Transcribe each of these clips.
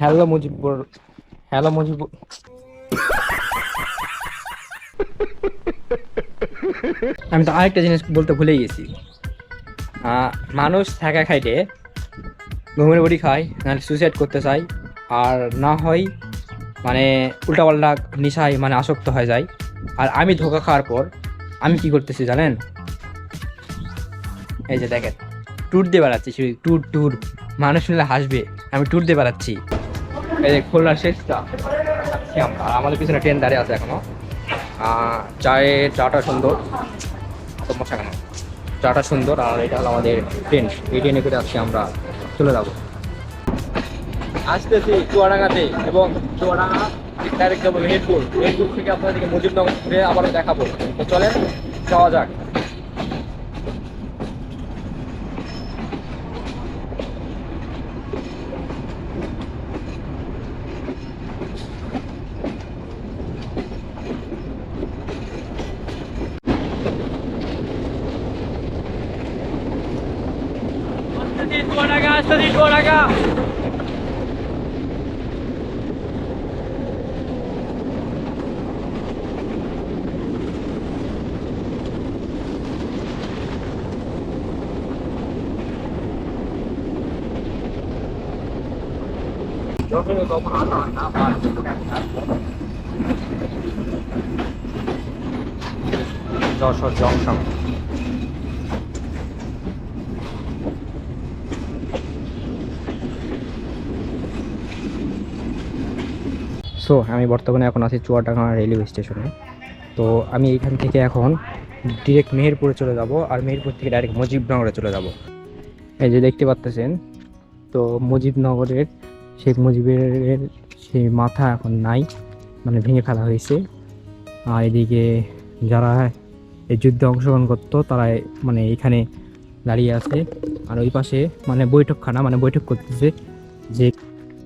Hello Mujibur hello Mujibur আমি তো আরেকটা জিনিস বলতে ভুলে গেছি। মানুষ থাকা খাইতে ঘুমের বড়ি খায়, নাহলে সুইসাইড করতে চায়, আর না হয় মানে উল্টাপাল্টা নেশায় মানে আসক্ত হয়ে যায়। আর আমি ধোকা খাওয়ার পর আমি কি করতেছি জানেন? এই যে দেখেন ট্যুর দিয়ে বেড়াচ্ছি ট্যুর ট্যুর মানুষ শুনলে হাসবে, আমি ট্যুর দিয়ে বেড়াচ্ছি। এই যে খুলনার শেষটা। আর আমাদের পিছনে ট্রেন দাঁড়িয়ে আছে এখনও। চায়ের চাটা সুন্দর। সমস্যা কেন? চাটা সুন্দর আর এটা হলো আমাদের ট্রেন। এই ট্রেনে করে আজকে আমরা চলে যাব। আসতেছি চুয়াডাঙ্গাতে এবং চুয়াডাঙ্গা ডাইরেক্ট যাব মেহেরপুর। মেহেরপুর থেকে আপনাদেরকে মুজিবনগর ঘুরে আবারও দেখাবো। তো চলেন, যাওয়া যাক। 我来看小朋友都 সো আমি বর্তমানে এখন আছি চুয়াডাঙ্গা রেলওয়ে স্টেশনে তো আমি এখান থেকে এখন ডিরেক্ট মেহেরপুরে চলে যাব আর মেহেরপুর থেকে ডাইরেক্ট মুজিবনগরে চলে যাব। এই যে দেখতে পাচ্তেছেন, তো মুজিবনগরের শেখ মুজিবের সেই মাথা এখন নাই মানে ভেঙে ফেলা হয়েছে। আর এদিকে যারা এই যুদ্ধে অংশগ্রহণ করতো, তারা মানে এখানে দাঁড়িয়ে আছে। আর ওই পাশে মানে বৈঠকখানা মানে বৈঠক করতেছে যে,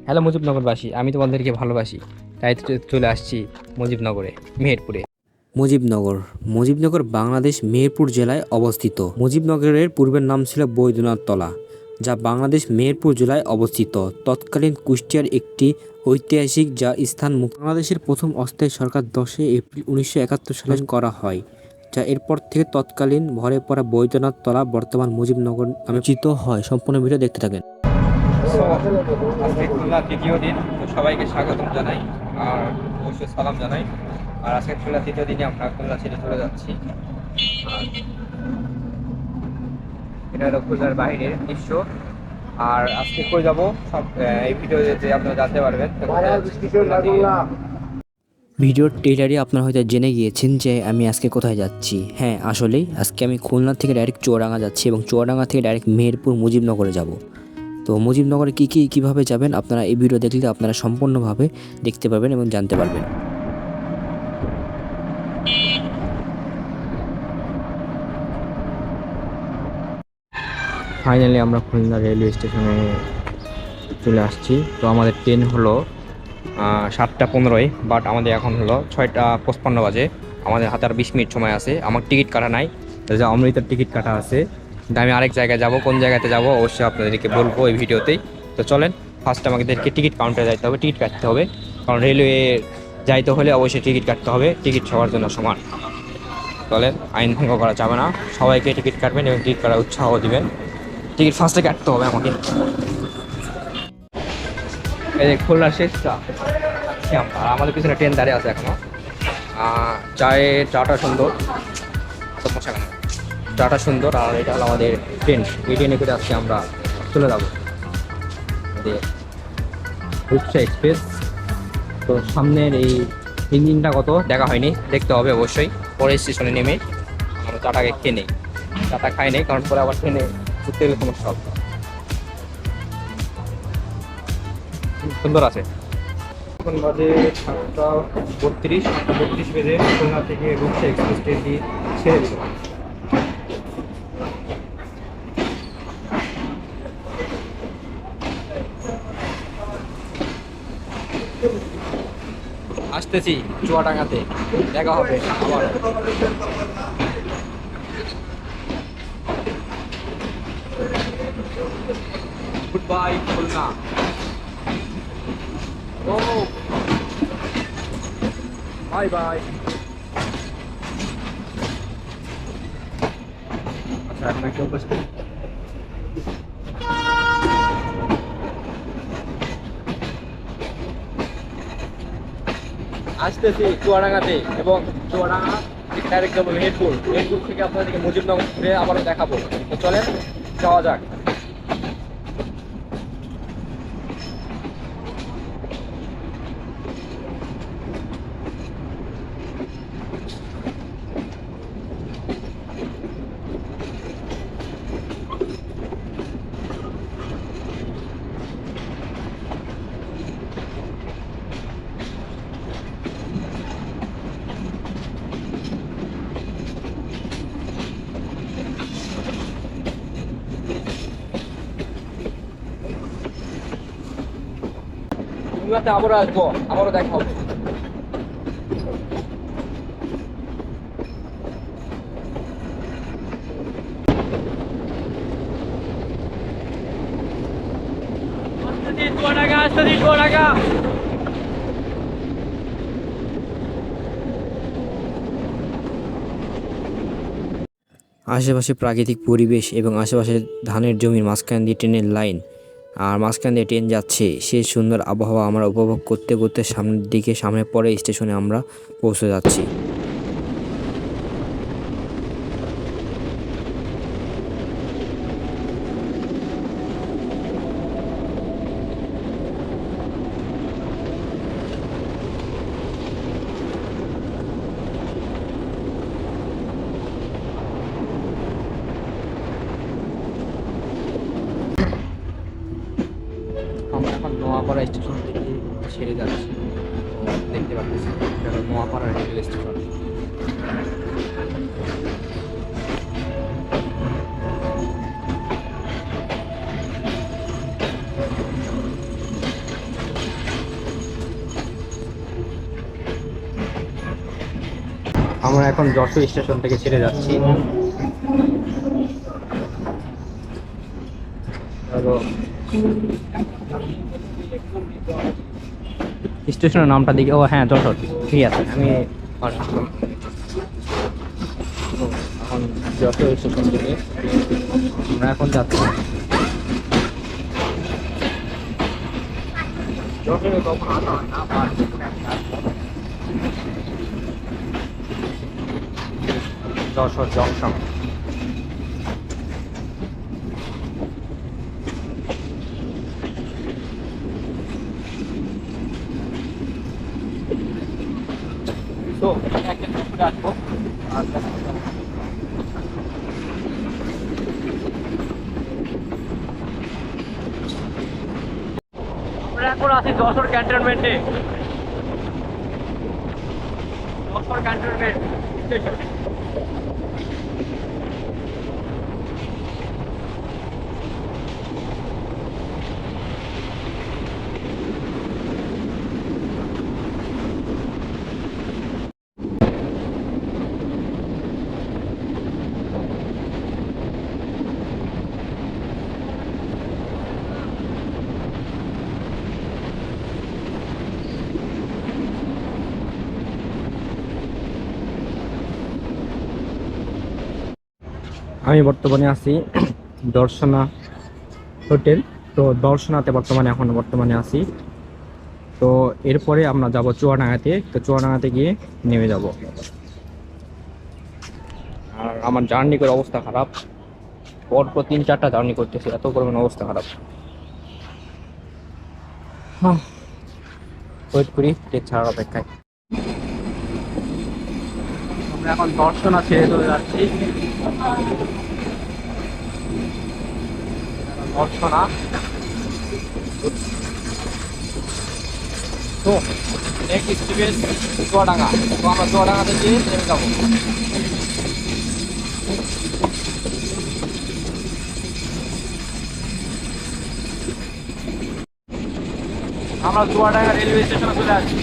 হ্যালো মুজিবনগরবাসী, আমি তোমাদেরকে ভালোবাসি। তাই চলে আসছি মুজিবনগরে মেহেরপুরে। মুজিবনগর মুজিবনগর বাংলাদেশ মেহেরপুর জেলায় অবস্থিত। মুজিবনগরের পূর্বের নাম ছিল বৈদ্যনাথ তলা যা বাংলাদেশ মেহেরপুর জেলায় অবস্থিত। তৎকালীন কুষ্টিয়ার একটি ঐতিহাসিক যা স্থান বাংলাদেশের প্রথম অস্থায়ী সরকার দশই এপ্রিল উনিশশো একাত্তর সালে করা হয় যা এরপর থেকে তৎকালীন ভরে পড়া বৈদ্যনাথ তলা বর্তমান মুজিবনগর নামে চিত হয়। সম্পূর্ণ ভিডিও দেখতে থাকেন। আজকে খুলনা তৃতীয় দিন, তো সবাইকে স্বাগতম জানাই আর অবশ্যই সালাম জানাই। আর আজকে খুলনা তৃতীয় দিনে আমরা খুলনা ছেড়ে চলে যাচ্ছি। এটা হলো খুলনার বাইরের দৃশ্য। আর আজকে কই যাব? সব এই ভিডিওতে আপনারা জানতে পারবেন ভিডিওর টেলারে আপনারা হয়তো জেনে গিয়েছেন যে আমি আজকে কোথায় যাচ্ছি। হ্যাঁ আসলেই আজকে আমি খুলনা থেকে ডাইরেক্ট চুয়াডাঙ্গা যাচ্ছি এবং চুয়াডাঙ্গা থেকে ডাইরেক্ট মেহেরপুর মুজিবনগরে যাব। তো মুজিবনগরে কী কী, কীভাবে যাবেন আপনারা এই ভিডিও দেখলে আপনারা সম্পূর্ণভাবে দেখতে পারবেন এবং জানতে পারবেন। ফাইনালি আমরা খুলনা রেলওয়ে স্টেশনে চলে আসছি। তো আমাদের ট্রেন হলো সাতটা পনেরোয়, বাট আমাদের এখন হলো ছয়টা পঁচপান্ন বাজে। আমাদের হাতে আর বিশ মিনিট সময় আছে। আমার টিকিট কাটা নাই অমৃতার টিকিট কাটা আছে। আমি আরেক জায়গায় যাব, কোন জায়গাতে যাব অবশ্যই আপনাদেরকে বলব এই ভিডিওতেই। তো চলেন ফার্স্ট আমাদেরকে টিকিট কাউন্টারে যাইতে হবে টিকিট কাটতে হবে। কারণ রেলওয়ে যাইতে হলে অবশ্যই টিকিট কাটতে হবে টিকিট সবার জন্য সমান। চলেন, আইন ভঙ্গ করা যাবে না। সবাইকে টিকিট কাটবেন এবং টিকিট কাটার উৎসাহ দিবেন। টিকিট ফার্স্টে কাটতে হবে আমাকে। এই যে খুলনার শেষটা আমাদের পিছনে ট্রেন দাঁড়িয়ে আছে এখনও। চায়ের চাটা সুন্দর। সমস্যা কেন? চাটা সুন্দর আর এটা হলো আমাদের ট্রেন এই ট্রেনে করে আজকে আমরা চলে যাব। রূপসা এক্সপ্রেস তো সামনের এই ইঞ্জিনটা কত? দেখা হয়নি। দেখতে হবে অবশ্যই। পরে স্টেশনে নেমে আমরা চাটাকে খেয়ে নেই। চাটা খাই নেই, কারণ পরে আবার ট্রেনে ঘুরতে গেলে সমস্যা হবে। সুন্দর আছে। এখন বাজে সাতটা বত্রিশ। বত্রিশ বেজে খুলনা থেকে রূপসা এক্সপ্রেস ট্রেনটি ছেড়ে দিল আসতেছি চুয়াডাঙ্গাতে। দেখা হবে, আবার। Good bye Khulna. ও। বাই বাই আচ্ছা এখন একটা উপস্থিত আসতেছি চুয়াডাঙ্গাতে এবং চুয়াডাঙ্গা ডাইরেক্ট যাব হেডপুর মেহেরপুর থেকে আপনাদেরকে মুজিবনগর ঘুরে আবারও দেখাবো। তো চলেন, যাওয়া যাক। খুলনাতে আবারও আসব, আবারও দেখা হবে। আশেপাশে প্রাকৃতিক পরিবেশ এবং আশেপাশে ধানের জমির মাঝখান দিয়ে ট্রেনের লাইন আর মাঝখান দিয়ে ট্রেন যাচ্ছে। সেই সুন্দর আবহাওয়া আমরা উপভোগ করতে করতে সামনের দিকে, সামনে পরে স্টেশনে আমরা পৌঁছে যাচ্ছি আমরা এখন নোয়াপাড়া স্টেশন থেকে ছেড়ে যাচ্ছি তো দেখতে পাচ্ছি এটা হলো নোয়াপাড়া রেলওয়ে স্টেশন আমরা এখন যশোর স্টেশন থেকে ছেড়ে যাচ্ছি। স্টেশনের নামটা দেখি। ও হ্যাঁ যশোর। ঠিক আছে, আমি এখন যশোর স্টেশন থেকে আমরা এখন যাচ্ছি। যশোরে কখন না? যশোর জংশন। তো আছি যশোর ক্যান্টনমেন্টে। যশোর ক্যান্টনমেন্ট। স্টেশন আমি বর্তমানে আছি দর্শনা হোটেল। তো দর্শনাতে বর্তমানে এখন বর্তমানে আছি। তো এরপরে আমরা যাব চুয়াডাঙ্গাতে। তো চুয়াডাঙ্গাতে গিয়ে নেমে যাব। আর আমার জার্নি করে অবস্থা খারাপ। পরপর তিন, চারটা জার্নি করতেছি। এত পরিমাণ অবস্থা খারাপ। হ্যাঁ ওয়েট করি ছাড়ার অপেক্ষায়। এখন দর্শনা ছেড়ে চলে যাচ্ছি। দর্শনা তো নেক্সট স্টিভেন চুয়াডাঙ্গা। তো আমরা চুয়াডাঙ্গাতে গিয়ে নেমে যাব। আমরা চুয়াডাঙ্গা রেলওয়ে স্টেশনে চলে আসছি।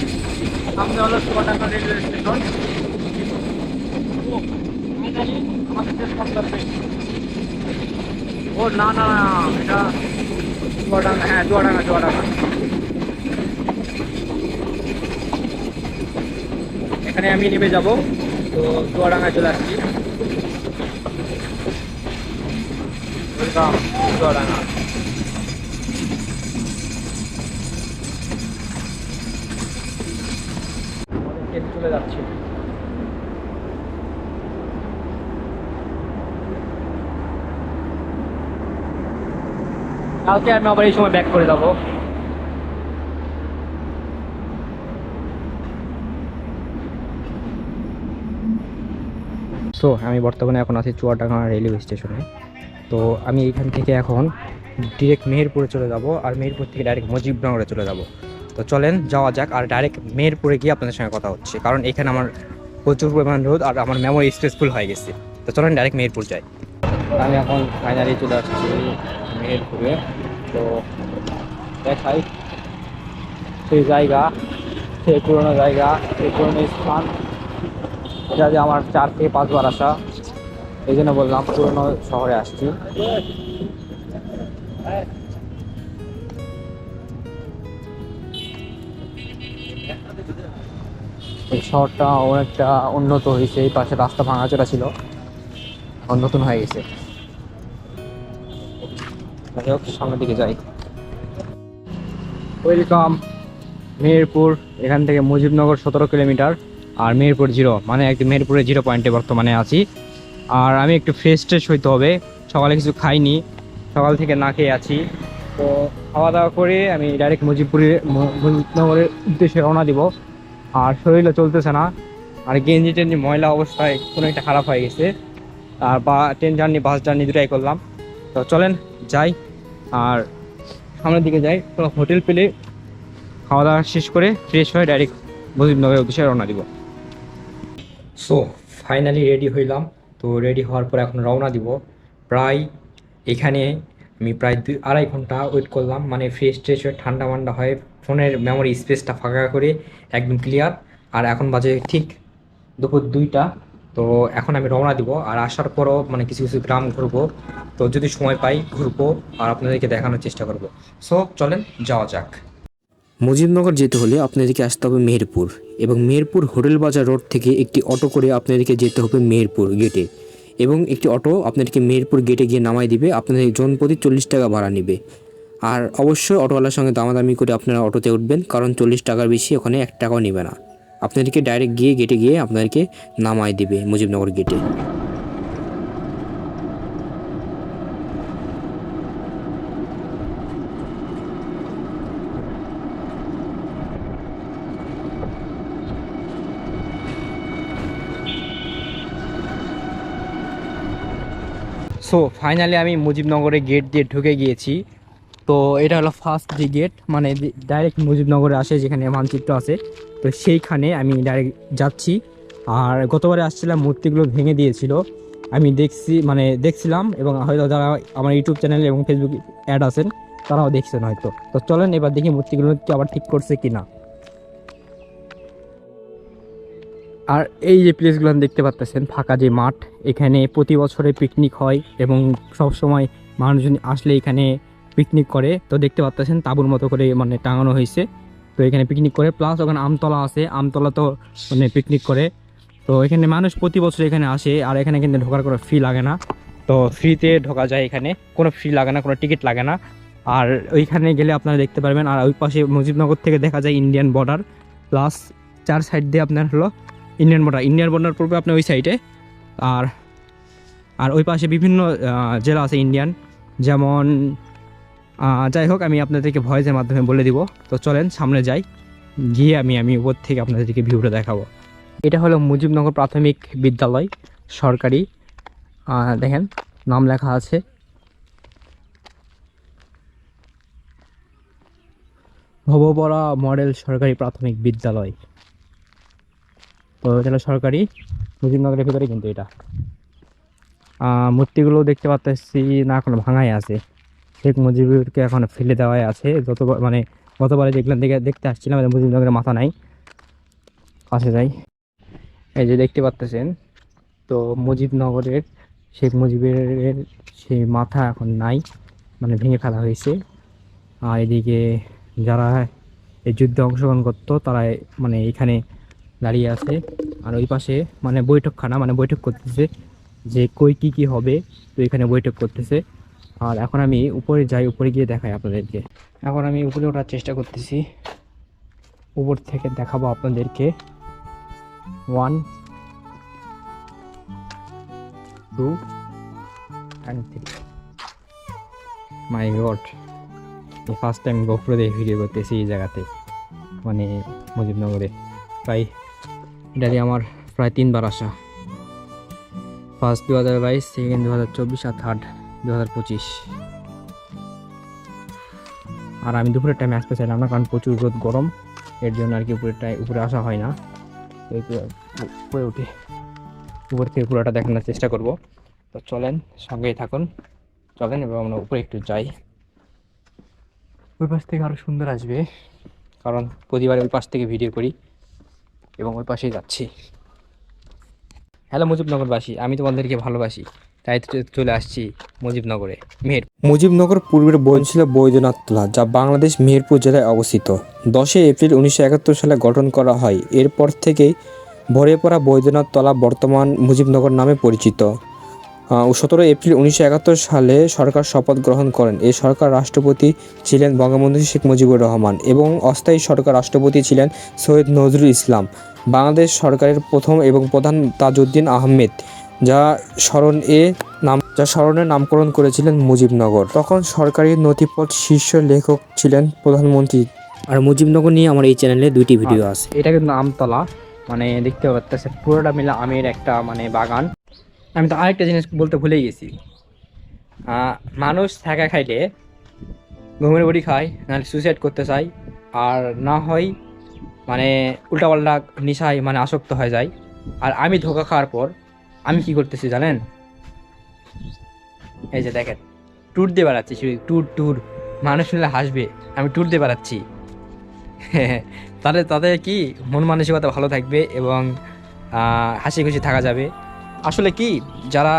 সামনে হলো চুয়াডাঙ্গা রেলওয়ে স্টেশন। ও, না না না, এটা জোয়াডাঙ্গা হ্যাঁ জোয়াডাঙ্গা জোয়াডাঙ্গা এখানে আমি নেমে যাব, তো জোয়াডাঙ্গা চলে আসছি। জোয়াডাঙ্গা কালকে আমি আবার এই সময় ব্যাক করে যাব। সো আমি বর্তমানে এখন আছি চুয়াডাঙ্গা রেলওয়ে স্টেশনে তো আমি এখান থেকে এখন ডিরেক্ট মেহেরপুরে চলে যাব আর মেহেরপুর থেকে ডাইরেক্ট মুজিবনগরে চলে যাব। তো চলেন যাওয়া যাক আর ডাইরেক্ট মেহেরপুরে গিয়ে আপনাদের সঙ্গে কথা হচ্ছে। কারণ এখানে আমার প্রচুর পরিমাণ রোদ আর আমার মেমোরি স্ট্রেসফুল হয়ে গেছে। তো চলেন ডাইরেক্ট মেহেরপুর যাই। আমি এখন ফাইনালি চলে আসছি মেহেরপুরে। তো দেখাই। সেই জায়গা, সেই পুরোনো জায়গা সেই পুরোনো স্থান। এটা যে আমার চার থেকে পাঁচবার আসা, এই জন্য বললাম পুরোনো শহরে আসছি। এই শহরটা অনেকটা উন্নত হয়েছে, এই পাশে রাস্তা ভাঙাচোরা ছিল। নতুন হয়ে গেছে। যাই হোক, সামনের দিকে যাই। ওয়েলকাম মেহেরপুর এখান থেকে মুজিবনগর সতেরো কিলোমিটার আর মেহেরপুর জিরো মানে একদম মেহেরপুরের জিরো পয়েন্টে বর্তমানে আছি। আর আমি একটু ফ্রেশ ট্রেশ হইতে হবে, সকালে কিছু খাইনি, সকাল থেকে না খেয়ে আছি। তো খাওয়া দাওয়া করে আমি ডাইরেক্ট মুজিবপুরে মুজিবনগরের উদ্দেশ্যে রওনা দিব। আর শরীরও চলতেছে না, আর গেঞ্জি টেঞ্জি ময়লা অবস্থায় কোনো একটা খারাপ হয়ে গেছে। আর বা ট্রেন জার্নি বাস জার্নি দুটাই করলাম। তো চলেন, যাই। আর সামনের দিকে যাই কোনো হোটেল পেলে খাওয়া দাওয়া শেষ করে ফ্রেশ হয়ে ডাইরেক্ট মুজিবনগরের উদ্দেশ্যে রওনা দিব। সো ফাইনালি রেডি হইলাম। তো রেডি হওয়ার পর এখন রওনা দিব। প্রায় এখানে আমি প্রায় দুই, আড়াই ঘণ্টা ওয়েট করলাম। মানে ফ্রেশ ট্রেশ হয়ে ঠান্ডা মান্ডা হয়ে ফোনের মেমোরি স্পেসটা ফাঁকা করে একদম ক্লিয়ার আর এখন বাজে ঠিক দুপুর দুইটা। তো এখন আমি রওনা দিব আর আসার পরও মানে কিছু কিছু গ্রাম ঘুরবো। তো যদি সময় পাই ঘুরবো আর আপনাদেরকে দেখানোর চেষ্টা করব। সো চলেন যাওয়া যাক। মুজিবনগর যেতে হলে আপনাদেরকে আসতে হবে মেহেরপুর এবং মেহেরপুর হোটেল বাজার রোড থেকে একটি অটো করে আপনাদেরকে যেতে হবে মেহেরপুর গেটে এবং একটি অটো আপনাদেরকে মেহেরপুর গেটে গিয়ে নামাই দিবে। আপনাদের জন প্রতি চল্লিশ টাকা ভাড়া নেবে। আর অবশ্যই অটোওয়ালার সঙ্গে দামাদামি করে আপনারা অটোতে উঠবেন কারণ চল্লিশ টাকার বেশি ওখানে এক টাকাও নেবে না। আপনাদেরকে ডাইরেক্ট গিয়ে গেটে গিয়ে আপনাদেরকে নামাই দিবে মুজিবনগর গেটে সো ফাইনালি আমি মুজিবনগরে গেট দিয়ে ঢুকে গিয়েছি। তো এটা হলো ফার্স্ট যে গেট মানে ডাইরেক্ট মুজিবনগরে আসে যেখানে মানচিত্র আছে। তো সেইখানে আমি ডাইরেক্ট যাচ্ছি। আর গতবারে আসছিলাম, মূর্তিগুলো ভেঙে দিয়েছিল। আমি দেখছি মানে দেখছিলাম এবং হয়তো যারা আমার ইউটিউব চ্যানেল এবং ফেসবুক অ্যাড আছেন, তারাও দেখছেন হয়তো। তো চলেন এবার দেখি মূর্তিগুলো কি আবার ঠিক করছে কি না আর এই যে প্লেসগুলো দেখতে পাচ্ছেন, ফাঁকা যে মাঠ, এখানে প্রতি বছরে পিকনিক হয় এবং সব সময় মানুষজন আসলে এখানে পিকনিক করে। তো দেখতে পাচ্ছেন, তাঁবুর মতো করে মানে টাঙানো হয়েছে। তো এখানে পিকনিক করে প্লাস ওখানে আমতলা আছে, আমতলা তো মানে পিকনিক করে। তো এখানে মানুষ প্রতি বছর এখানে আসে, আর এখানে কিন্তু ঢোকার কোনো ফি লাগে না। তো ফ্রিতে ঢোকা যায় এখানে, কোনো ফি লাগে না, কোনো টিকিট লাগে না। আর ওইখানে গেলে আপনারা দেখতে পারবেন, আর ওই পাশে মুজিবনগর থেকে দেখা যায় ইন্ডিয়ান বর্ডার প্লাস চার সাইড দিয়ে আপনার হলো ইন্ডিয়ান বর্ডার ইন্ডিয়ান বর্ডার পড়বে আপনার ওই সাইডে আর আর ওই পাশে বিভিন্ন জেলা আছে ইন্ডিয়ান যেমন যাই হোক আমি আপনাদেরকে ভয়েসের মাধ্যমে বলে দিব। তো চলেন, সামনে যাই। গিয়ে আমি আমি উপর থেকে আপনাদেরকে ভিউটা দেখাবো। এটা হলো মুজিবনগর প্রাথমিক বিদ্যালয়, সরকারি। দেখেন, নাম লেখা আছে। ভবপরা মডেল সরকারি প্রাথমিক বিদ্যালয়। তো এটা সরকারি, মুজিবনগরের ভিতরে কিন্তু এটা। মূর্তিগুলো দেখতে পাচ্ছি না, এখনও ভাঙাই আছে। শেখ মুজিবুরকে এখন ফেলে দেওয়াই আছে। যতবার মানে গতবারে দেখলাম দেখে দেখতে আসছিলাম মুজিবনগরের মাথা নাই। কাছে যাই। এই যে দেখতে পাচ্ছেন তো মুজিবনগরের, শেখ মুজিবের সেই মাথা এখন নাই মানে ভেঙে ফেলা হয়েছে। আর এদিকে যারা এই যুদ্ধে অংশগ্রহণ করতো তারা মানে এখানে দাঁড়িয়ে আছে। আর ওই পাশে মানে বৈঠকখানা মানে বৈঠক করতেছে যে কই কি কি হবে, তো এখানে বৈঠক করতেছে। আর এখন আমি উপরে যাই, উপরে গিয়ে দেখাই আপনাদেরকে। এখন আমি উপরে ওঠার চেষ্টা করতেছি। উপর থেকে দেখাবো আপনাদেরকে। One two and three my god first time GoPro দিয়ে ভিডিও করতেছি এই জায়গাতে মানে মুজিবনগরে। প্রায় এটা দিয়ে আমার প্রায় তিনবার আসা। ফার্স্ট দু হাজার বাইশ সেকেন্ড দু হাজার চব্বিশ, আর থার্ড দু হাজার পঁচিশ। আর আমি দুপুরের টাইমে আসতে চাইলাম না, কারণ প্রচুর রোদ, গরম। এর জন্য আর কি উপরের টাই উপরে আসা হয় না। উপরে উঠে উপর থেকে পুরোটা দেখানোর চেষ্টা করব। তো চলেন, সঙ্গেই থাকুন। চলেন এবং আমরা উপরে একটু যাই। ওই পাশ থেকে আরও সুন্দর আসবে, কারণ প্রতিবার ওই পাশ থেকে ভিডিও করি এবং ওই পাশেই যাচ্ছি। হ্যালো মুজিবনগরবাসী, আমি তোমাদেরকে ভালোবাসি। তাই চলে আসছি মুজিবনগরে মেহের মুজিবনগর পূর্বের বই ছিল বৈদ্যনাথ তলা, যা বাংলাদেশ মেহেরপুর জেলায় অবস্থিত। দশই এপ্রিল উনিশশো একাত্তর সালে গঠন করা হয়। এরপর থেকেই ভরে পড়া বৈদ্যনাথ তলা বর্তমান মুজিবনগর নামে পরিচিত। সতেরো এপ্রিল উনিশশো একাত্তর সালে সরকার শপথ গ্রহণ করেন। এই সরকার রাষ্ট্রপতি ছিলেন বঙ্গবন্ধু শেখ মুজিবুর রহমান এবং অস্থায়ী সরকার রাষ্ট্রপতি ছিলেন সৈয়দ নজরুল ইসলাম। বাংলাদেশ সরকারের প্রথম এবং প্রধান তাজউদ্দিন আহমেদ। যা স্মরণ এ নাম যা স্মরণের নামকরণ করেছিলেন মুজিবনগর। তখন সরকারি নথিপত্র শীর্ষ লেখক ছিলেন প্রধানমন্ত্রী। আর মুজিবনগর নিয়ে আমার এই চ্যানেলে দুইটি ভিডিও আছে। এটা কিন্তু আমতলা। মানে দেখতে পাচ্ছেন পুরোটা মিলে আমের একটা মানে বাগান। আমি তো আরেকটা জিনিস বলতে ভুলে গেছি। মানুষ থাকা খাইলে ঘুমের বড়ি খায় নাহলে সুইসাইড করতে চায় আর না হয় মানে উল্টাপাল্টা নেশায় মানে আসক্ত হয়ে যায়। আর আমি ধোকা খাওয়ার পর আমি কি করতেছি জানেন? এই যে দেখেন ট্যুর দিয়ে বেড়াচ্ছি, শুধু ট্যুর ট্যুর মানুষ শুনলে হাসবে, আমি ট্যুর দিয়ে বেড়াচ্ছি। তাদের তাদের কি, মন মানসিকতা ভালো থাকবে এবং হাসি খুশি থাকা যাবে। আসলে কি, যারা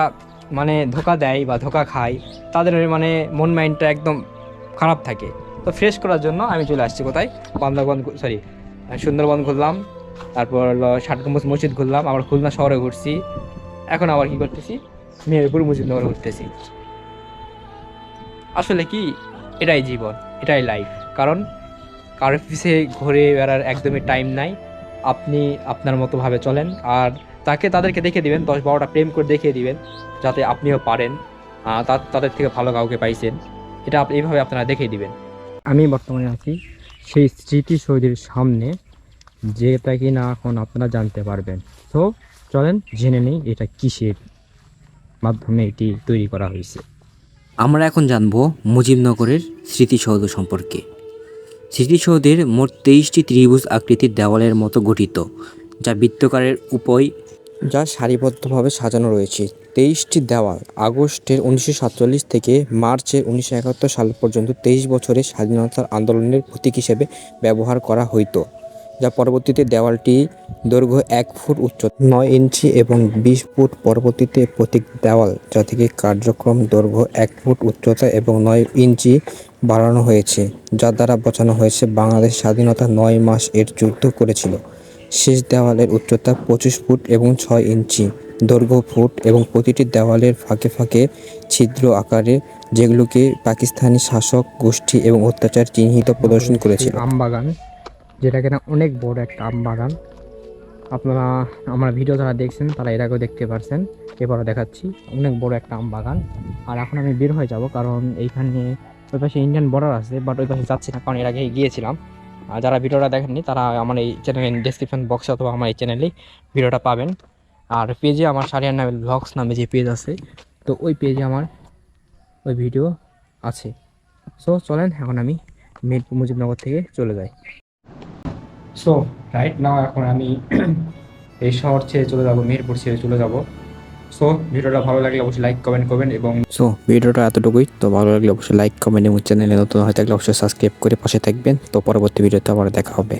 মানে ধোকা দেয় বা ধোকা খায়, তাদের মানে মন মাইন্ডটা একদম খারাপ থাকে। তো ফ্রেশ করার জন্য আমি চলে আসছি কোথায়? বান্দরবন সরি সুন্দরবন ঘুরলাম, তারপর হলো ষাট গম্বুজ মসজিদ ঘুরলাম, আবার খুলনা শহরে ঘুরছি। এখন আবার কি করতেছি? মেহেরপুর মুজিবনগর ঘুরতেছি। আসলে কি, এটাই জীবন, এটাই লাইফ কারণ কারোর পিছে ঘুরে বেড়ার একদমই টাইম নাই। আপনি আপনার মতো ভাবে চলেন। আর তাকে তাদেরকে দেখে দিবেন, দশ বারোটা প্রেম করে দেখিয়ে দিবেন, যাতে আপনিও পারেন তাদের থেকে ভালো কাউকে পাইছেন। এটা আপ- এইভাবে আপনারা দেখিয়ে দিবেন। আমি বর্তমানে আছি সেই স্মৃতি স্মৃতিসৌধের সামনে, যেটা কি না এখন আপনারা জানতে পারবেন। তো চলেন, জেনে নিই এটা কিসের মাধ্যমে এটি তৈরি করা হয়েছে। আমরা এখন জানব মুজিবনগরের স্মৃতিসৌধ সম্পর্কে। স্মৃতিসৌধের মোট তেইশটি ত্রিভুজ আকৃতির দেওয়ালের মতো গঠিত, যা বৃত্তকারের উপয় যা সারিবদ্ধভাবে সাজানো রয়েছে। তেইশটি দেওয়াল আগস্টের উনিশশো সাতচল্লিশ থেকে মার্চের উনিশশো একাত্তর সাল পর্যন্ত তেইশ বছরের স্বাধীনতার আন্দোলনের প্রতীক হিসেবে ব্যবহার করা হইতো। যা পরবর্তীতে দেওয়ালটি দৈর্ঘ্য এক ফুট উচ্চ, নয় ইঞ্চি এবং বিশ ফুট পরবর্তীতে প্রতীক দেওয়াল, যা থেকে কার্যক্রম দৈর্ঘ্য এক ফুট উচ্চতা এবং নয় ইঞ্চি বাড়ানো হয়েছে, যার দ্বারা বোঝানো হয়েছে বাংলাদেশ স্বাধীনতা নয় মাস এর যুদ্ধ করেছিল। শেষ দেওয়ালের উচ্চতা পঁচিশ ফুট এবং ছয় ইঞ্চি, দৈর্ঘ্য ফুট এবং প্রতিটি দেওয়ালের ফাঁকে ফাঁকে ছিদ্র আকারে, যেগুলোকে পাকিস্তানি শাসক গোষ্ঠী এবং অত্যাচার চিহ্নিত প্রদর্শন করেছিল। আম বাগান যেটা কিনা অনেক বড় একটা আম বাগান। আপনারা, আমার ভিডিও যারা দেখছেন, তারা এর আগেও দেখতে পারছেন। এবারও দেখাচ্ছি, অনেক বড় একটা আম বাগান। আর এখন আমি বের হয়ে যাব, কারণ এইখানে ওই পাশে ইন্ডিয়ান বর্ডার আছে বাট ওই পাশে যাচ্ছি না, কারণ এর আগে গিয়েছিলাম। আর যারা ভিডিওটা দেখেননি, তারা আমার এই চ্যানেলের ডিসক্রিপশন বক্সে অথবা আমার এই চ্যানেলেই ভিডিওটা পাবেন। আর পেজে আমার সারিয়ার নামে ব্লগস নামে যে পেজ আছে, তো ওই পেজে আমার ওই ভিডিও আছে। সো চলেন, এখন আমি মিরপুর মুজিবনগর থেকে চলে যাই। সো রাইট নাও এখন আমি এই শহর ছেড়ে চলে যাব মেহেরপুর ছেড়ে চলে যাব। সো ভিডিওটা ভালো লাগলে অবশ্যই লাইক কমেন্ট করবেন এবং সো ভিডিওটা এতটুকুই। তো ভালো লাগলে অবশ্যই লাইক কমেন্ট এবং চ্যানেলে নতুন হয়ে থাকলে অবশ্যই সাবস্ক্রাইব করে পাশে থাকবেন। তো পরবর্তী ভিডিওতে আবার দেখা হবে।